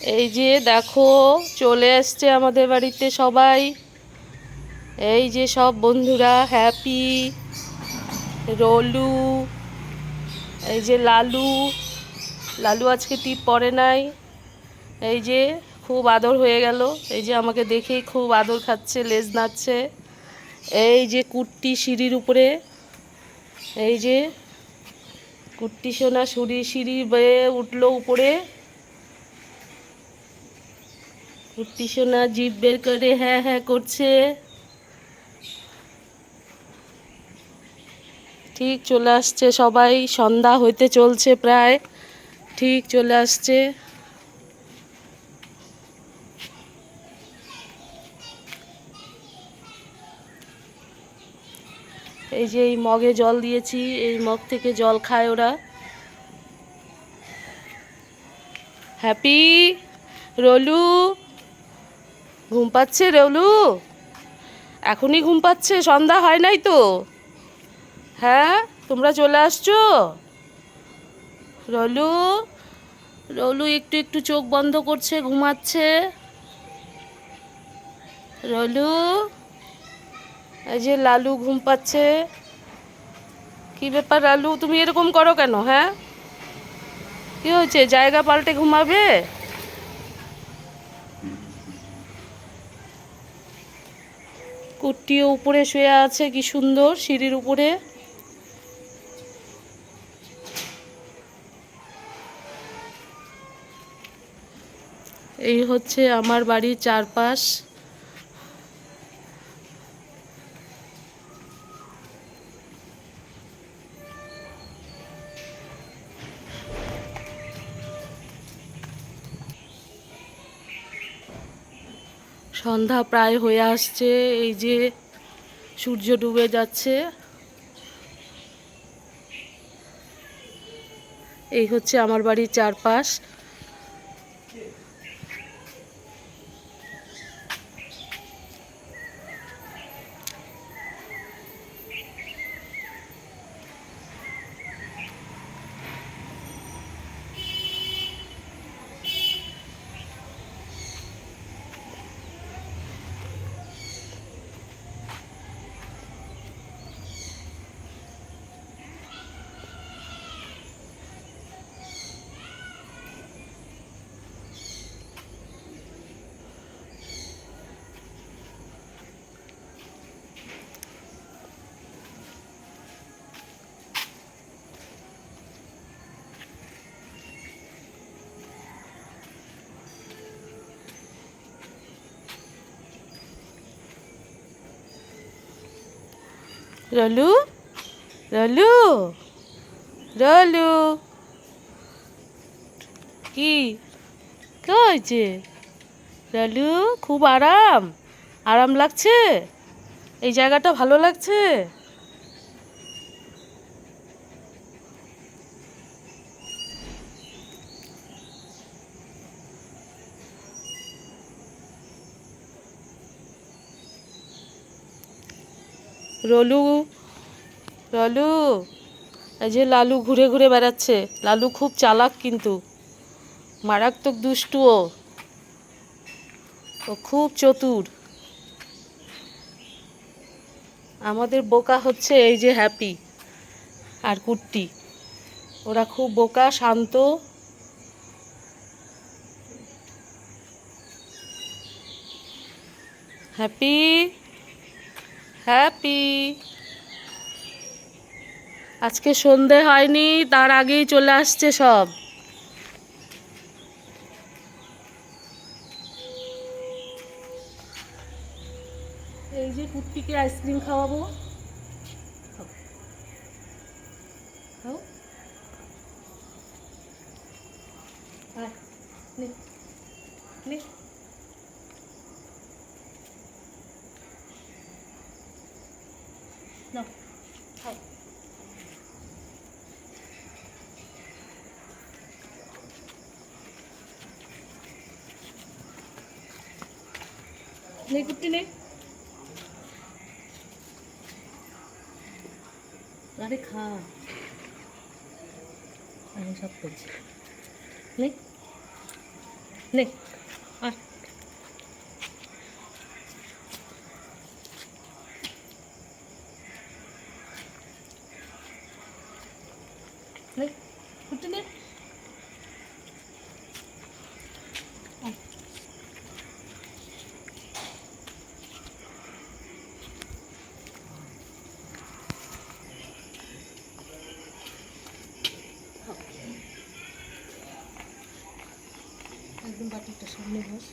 এই যে দেখো, চলে এসছে আমাদের বাড়িতে সবাই। এই যে সব বন্ধুরা, হ্যাপি, রলু, এই যে লালু। লালু আজকে টিপ পরে নাই। এই যে খুব আদর হয়ে গেল। এই যে আমাকে দেখেই খুব আদর খাচ্ছে, লেজ নাচ্ছে এই যে কুর্তি সিঁড়ির উপরে। এই যে কুর্তি সোনা, সিঁড়ি সিঁড়ি বেয়ে উঠল উপরে। কুর্তি সোনা, জিভ বের করে হ্যাঁ হ্যাঁ করছে। ঠিক চলে আসছে সবাই, সন্ধ্যা হইতে চলছে প্রায়। ঠিক চলে আসছে। এই যে এই মগে জল দিয়েছি, এই মগ থেকে জল খায় ওরা। হ্যাপি, রলু ঘুম পাচ্ছে রলু এখনই ঘুম পাচ্ছে, সন্ধ্যা হয় নাই তো। হ্যাঁ তোমরা চলে আসছো? রলু রলু একটু একটু চোখ বন্ধ করছে, ঘুমাচ্ছে। রলু, এই যে লালু ঘুম পাচ্ছে। কি ব্যাপার লালু, তুমি এরকম করো কেন হ্যাঁ? কি হয়েছে, জায়গা পাল্টে ঘুমাবে? কুট্টিও উপরে শুয়ে আছে কি সুন্দর সিঁড়ির উপরে। এই হচ্ছে আমার বাড়ির চারপাশ। সন্ধ্যা প্রায় হয়ে আসছে এই যে সূর্য ডুবে যাচ্ছে। এই হচ্ছে আমার বাড়ির চারপাশ। রলু রলু রলু। কি? কে হয়েছে? রলু, খুব আরাম। আরাম লাগছে? এই জায়গাটা ভালো লাগছে? রলু রলু। এই যে লালু ঘুরে ঘুরে বেড়াচ্ছে। লালু খুব চালাক কিন্তু। মারাত্মক দুষ্টু ও। ও খুব চতুর। আমাদের বোকা হচ্ছে এই যে হ্যাপি আর কুট্টি। ওরা খুব বোকা, শান্ত। হ্যাপি? হ্যাপি। আজকে সন্ধে হয়নি, তার আগেই চলে আসছে সব। এই যে কুট্টিকে আইসক্রিম খাওয়াবো। খাও। খাও আয়, নে, নে। নাও, খাও। নে কুট্টি নে আরে খা আমি সব করছি নে নে নে। একদম বাটিটা সামনে বস।